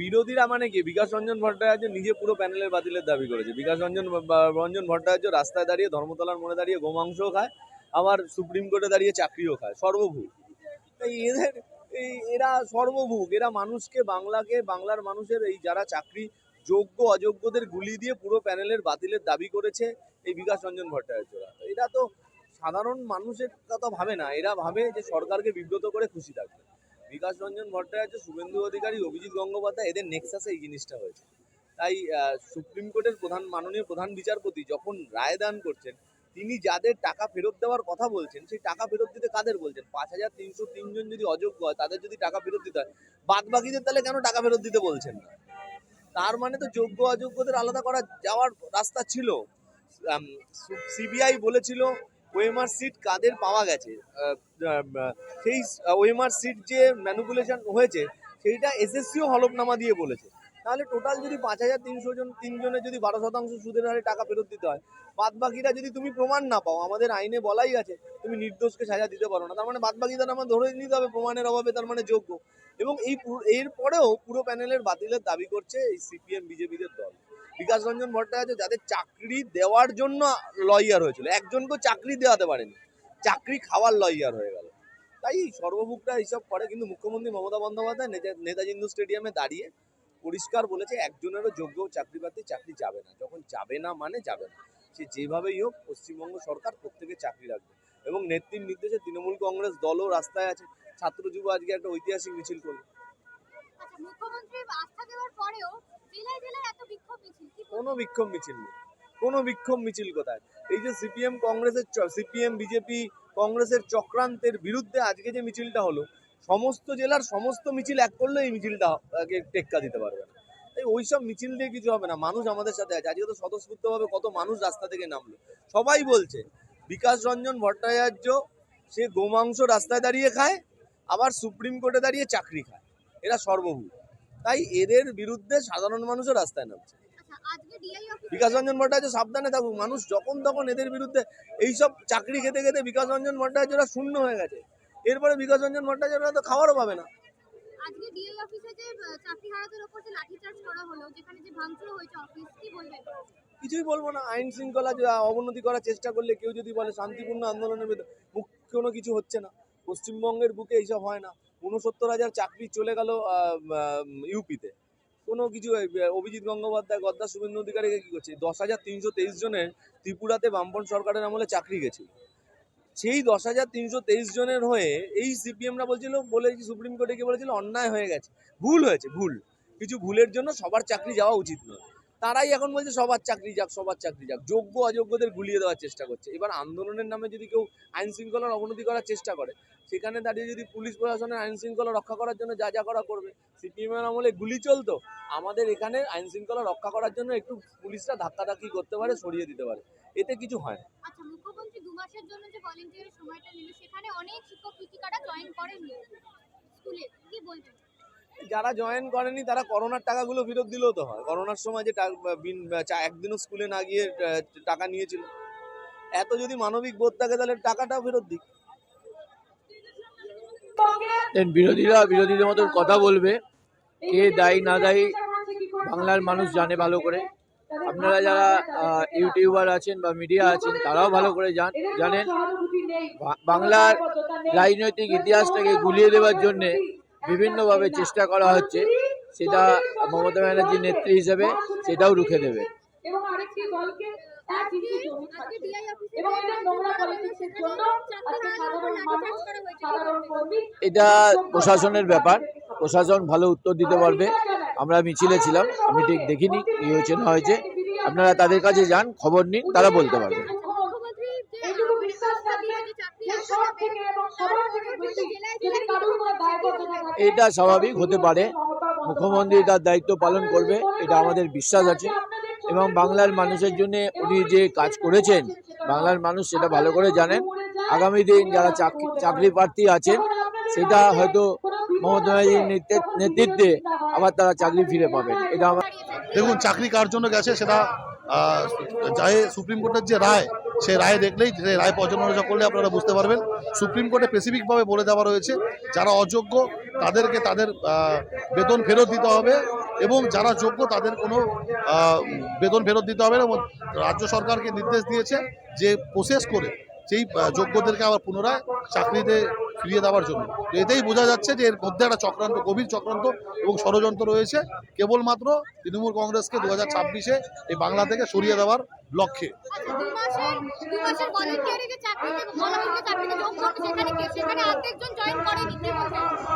বিরোধীরা মানে কি? বিকাশ রঞ্জন ভট্টাচার্য নিজে পুরো প্যানেলের বাতিলের দাবি করেছে। বিকাশ রঞ্জন রঞ্জন ভট্টাচার্য রাস্তায় দাঁড়িয়ে ধর্মতলার মোড়ে দাঁড়িয়ে গোমাংসও খায়, আবার সুপ্রিম কোর্টে দাঁড়িয়ে চাকরিও খায়। সর্বভূক তাই এদের, এই এরা সর্বভূক এরা মানুষকে বাংলাকে, বাংলার মানুষের এই যারা চাকরি যোগ্য, অযোগ্যদের গুলি দিয়ে পুরো প্যানেলের বাতিলের দাবি করেছে এই বিকাশ রঞ্জন ভট্টাচার্যরা। এরা তো সাধারণ মানুষের কথা ভাবে না। এরা ভাবে যে সরকারকে বিব্রত করে খুশি থাকবে। বিকাশ রঞ্জন ভট্টাচার্য, শুভেন্দু অধিকারী, অভিজিৎ গঙ্গোপাধ্যায়, এদের নেক্সাসে এই জিনিসটা হয়েছে। তাই সুপ্রিম কোর্টের প্রধান, মাননীয় প্রধান বিচারপতি যখন রায় দান করছেন, তিনি যাদের টাকা ফেরত দেওয়ার কথা বলছেন, সেই টাকা ফেরত দিতে কাদের বলছেন? পাঁচ হাজার তিনশো তিনজন যদি অযোগ্য হয়, তাদের যদি টাকা ফেরত দিতে হয় বাদ বাকিদের তাহলে কেন টাকা ফেরত দিতে বলছেন না? তার মানে তো যোগ্য, অযোগ্যদের আলাদা করা যাওয়ার রাস্তা ছিল। সিবিআই বলেছিল ওএমআর সিট কাদের পাওয়া গেছে? সেই ওএমআর সিট যে ম্যানুপুলেশন হয়েছে, সেইটা এসএসসিও হলফনামা দিয়ে বলেছে। তাহলে টোটাল যদি পাঁচ হাজার তিনশো জন, তিনজনের যদি বারো শতাংশ সুদের হারে টাকা ফেরত দিতে হয় বাদ বাকিরা যদি তুমি প্রমাণ না পাও, আমাদের আইনে বলাই আছে, তুমি নির্দোষকে সাজা দিতে পারো না। তার মানে বাদ বাকি তার আমার ধরে নিতে হবে, প্রমাণের অভাবে তার মানে যোগ্য। এবং এই পুরো- এর পরেও পুরো প্যানেলের বাতিলের দাবি করছে এই সিপিএম, বিজেপিদের দল। বিকাশ রঞ্জন ভট্টাচার্য যাদের চাকরি দেওয়ার জন্য লয়ার হয়েছিল, একজনকেও চাকরি দেওয়াতে পারেনি। চাকরি খাওয়ার লয়ার হয়ে গেল। তাই সর্বভুকটা এইসব করে, কিন্তু মুখ্যমন্ত্রী মমতা বন্দ্যোপাধ্যায় নেতা- নেতাজি হিন্দু স্টেডিয়ামে দাঁড়িয়ে পরিষ্কার বলেছে, একজনেরও যোগ্য চাকরি প্রার্থী চাকরি যাবে না। যখন যাবে না মানে যাবে না। সে যেভাবেই হোক, পশ্চিমবঙ্গ সরকার প্রত্যেকে চাকরি রাখবে। এবং নেত্রীর নির্দেশে তৃণমূল কংগ্রেস দলও রাস্তায় আছে। ছাত্র যুব আজকে একটা ঐতিহাসিক মিছিল করল। আচ্ছা মুখ্যমন্ত্রী আস্থা দেওয়ার পরেও জেলায় জেলায় এত বিক্ষোভ মিছিল কি কোনো বিক্ষোভ মিছিল নেই। কোনো বিক্ষোভ মিছিল কোথায়? এই যে সিপিএম কংগ্রেসের সিপিএম, বিজেপি কংগ্রেসের চক্রান্তের বিরুদ্ধে আজকে যে মিছিলটা হলো, সমস্ত জেলার সমস্ত মিছিল এক করলে এই মিছিলটা টেক্কা দিতে পারবে না। তাই ওই সব মিছিল দিয়ে কিছু হবে না। মানুষ আমাদের সাথে আছে। আজকে তো স্বতঃস্ফূর্তভাবে কত মানুষ রাস্তা থেকে নামলো। সবাই বলছে, বিকাশ রঞ্জন ভট্টাচার্য, সে গোমাংস রাস্তায় দাঁড়িয়ে খায়, আবার সুপ্রিম কোর্টে দাঁড়িয়ে চাকরি খায়। এরা সর্বভূত। তাই এদের বিরুদ্ধে সাধারণ মানুষও রাস্তায় নামছে। বিকাশ রঞ্জন ভট্টাচার্য সাবধানে থাকুক। মানুষ যখন তখন এদের বিরুদ্ধে এইসব চাকরি খেতে খেতে বিকাশ রঞ্জন ভট্টাচার্যরা শূন্য হয়ে গেছে। এরপরে বিকাশ রঞ্জন ভট্টাচার্যরা তো খাওয়ারও পাবে না। কিছুই বলব না। আইন শৃঙ্খলা অবনতি করার চেষ্টা করলে কেউ যদি বলে শান্তিপূর্ণ আন্দোলনের মুখ কোনো কিছু হচ্ছে না। পশ্চিমবঙ্গের বুকে এইসব হয় না। উনসত্তর হাজার চাকরি চলে গেল ইউপিতে। কোনো কিছু অভিজিৎ গঙ্গোপাধ্যায়, গদ্দা শুভেন্দু অধিকারীকে কী করছে? দশ হাজার তিনশো তেইশ জনের ত্রিপুরাতে বামপন সরকারের আমলে চাকরি গেছে। সেই দশ হাজার তিনশো তেইশ জনের হয়ে এই সিপিএমরা বলছিল, বলে সুপ্রিম কোর্টে গিয়ে বলেছিল, অন্যায় হয়ে গেছে। ভুল হয়েছে, ভুল। কিছু ভুলের জন্য সবার চাকরি যাওয়া উচিত নয়। তারাই এখন বলছে সবার চাকরি যাক, সবার চাকরি যাক। যোগ্য, অযোগ্যদের গুলিয়ে দেওয়ার চেষ্টা করছে। এবার আন্দোলনের নামে যদি কেউ আইন শৃঙ্খলার অবনতি করার চেষ্টা করে, সেখানে দাঁড়িয়ে যদি পুলিশ প্রশাসনের আইন শৃঙ্খলা রক্ষা করার জন্য যা যা করা করবে সিপিএমের আমলে গুলি চলতো, আমাদের এখানে আইন শৃঙ্খলা রক্ষা করার জন্য একটু পুলিশরা ধাক্কাধাক্কি করতে পারে, সরিয়ে দিতে পারে। এতে কিছু হয় না। আচ্ছা মুখ্যমন্ত্রী দু মাসের জন্য যারা জয়েন করেনি, তারা করোনার টাকাগুলো ফেরত দিলেও তো হয়। করোনার সময় যে একদিনও স্কুলে না গিয়ে টাকা নিয়েছিল। এত যদি মানবিক বোধ থাকে, তাহলে টাকাটাও ফেরত দিক। বিরোধীরা বিরোধীদের মতন কথা বলবে। কে দায়ী, না দায়ী, বাংলার মানুষ জানে ভালো করে। আপনারা যারা ইউটিউবার আছেন বা মিডিয়া আছেন, তারাও ভালো করে জান- জানেন। বাংলার রাজনৈতিক ইতিহাসটাকে গুলিয়ে দেওয়ার জন্যে বিভিন্নভাবে চেষ্টা করা হচ্ছে সেটা মমতা ব্যানার্জির নেত্রী হিসেবে সেটাও রুখে দেবে। এবং আরেকটি দলকে এটা প্রশাসনের ব্যাপার। প্রশাসন ভালো উত্তর দিতে পারবে। আমরা মিছিলে ছিলাম আমি ঠিক দেখিনি কি হয়েছে না হয়েছে। আপনারা তাদের কাছে যান খবর নিন তারা বলতে পারবে। এটা স্বাভাবিক হতে পারে। মুখ্যমন্ত্রী তার দায়িত্ব পালন করবে এটা আমাদের বিশ্বাস আছে। এবং বাংলার মানুষের জন্য উনি যে কাজ করেছেন বাংলার মানুষ সেটা ভালো করে জানেন। আগামী দিন যারা চাকরি চাকরি প্রার্থী আছেন সেটা হয়তো মমতা ব্যানার্জির নেতৃত্বে- আবার তারা চাকরি ফিরে পাবেন। এটা আমার দেখুন চাকরি কার জন্য গেছে সেটা যায় সুপ্রিম কোর্টের যে রায় সেই রায় দেখলেই সেই রায় পর্যালোচনা করলে আপনারা বুঝতে পারবেন। সুপ্রিম কোর্টে স্পেসিফিকভাবে বলে দেওয়া রয়েছে, যারা অযোগ্য তাদেরকে তাদের বেতন ফেরত দিতে হবে এবং যারা যোগ্য তাদের কোনো বেতন ফেরত দিতে হবে না এবং রাজ্য সরকারকে নির্দেশ দিয়েছে যে প্রসেস করে সেই যোগ্যদেরকে আবার পুনরায় চাকরিতে ফিরিয়ে দেওয়ার জন্য। তো এতেই বোঝা যাচ্ছে যে এর মধ্যে একটা চক্রান্ত গভীর চক্রান্ত এবং ষড়যন্ত্র রয়েছে। কেবলমাত্র তৃণমূল কংগ্রেসকে দু হাজার ছাব্বিশে এই বাংলা থেকে সরিয়ে দেওয়ার লক্ষ্যে।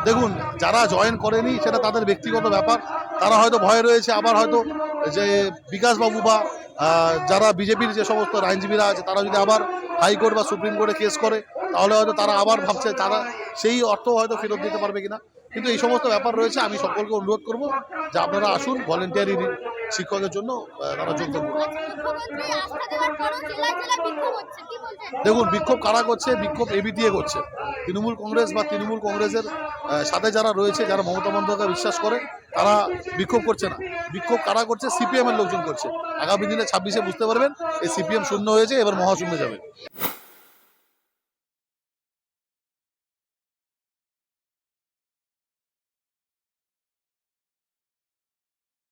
দেখুন যারা জয়েন করেনি সেটা তাদের ব্যক্তিগত ব্যাপার। তারা হয়তো ভয় রয়েছে আবার হয়তো যে বিকাশবাবু বা যারা বিজেপির যে সমস্ত আইনজীবীরা আছে তারা যদি আবার হাইকোর্ট বা সুপ্রিম কোর্টে কেস করে তাহলে হয়তো তারা আবার ভাবছে, তারা সেই অর্থ হয়তো ফেরত দিতে পারবে কিনা। কিন্তু এই সমস্ত ব্যাপার রয়েছে, আমি সকলকে অনুরোধ করব যে আপনারা আসুন ভলেন্টিয়ারি শিক্ষকের জন্য তারা যোগদান করুন। দেখুন, বিক্ষোভ কারা করছে? বিক্ষোভ এবি দিয়ে করছে। তৃণমূল কংগ্রেস বা তৃণমূল কংগ্রেসের সাথে যারা রয়েছে, যারা মমতা বন্দ্যোপাধ্যায় বিশ্বাস করে, তারা বিক্ষোভ করছে না। বিক্ষোভ কারা করছে? সিপিএম এর লোকজন করছে। আগামী দিনে ছাব্বিশে বুঝতে পারবেন, এই সিপিএম শূন্য হয়েছে, এবার মহাশূন্য যাবে।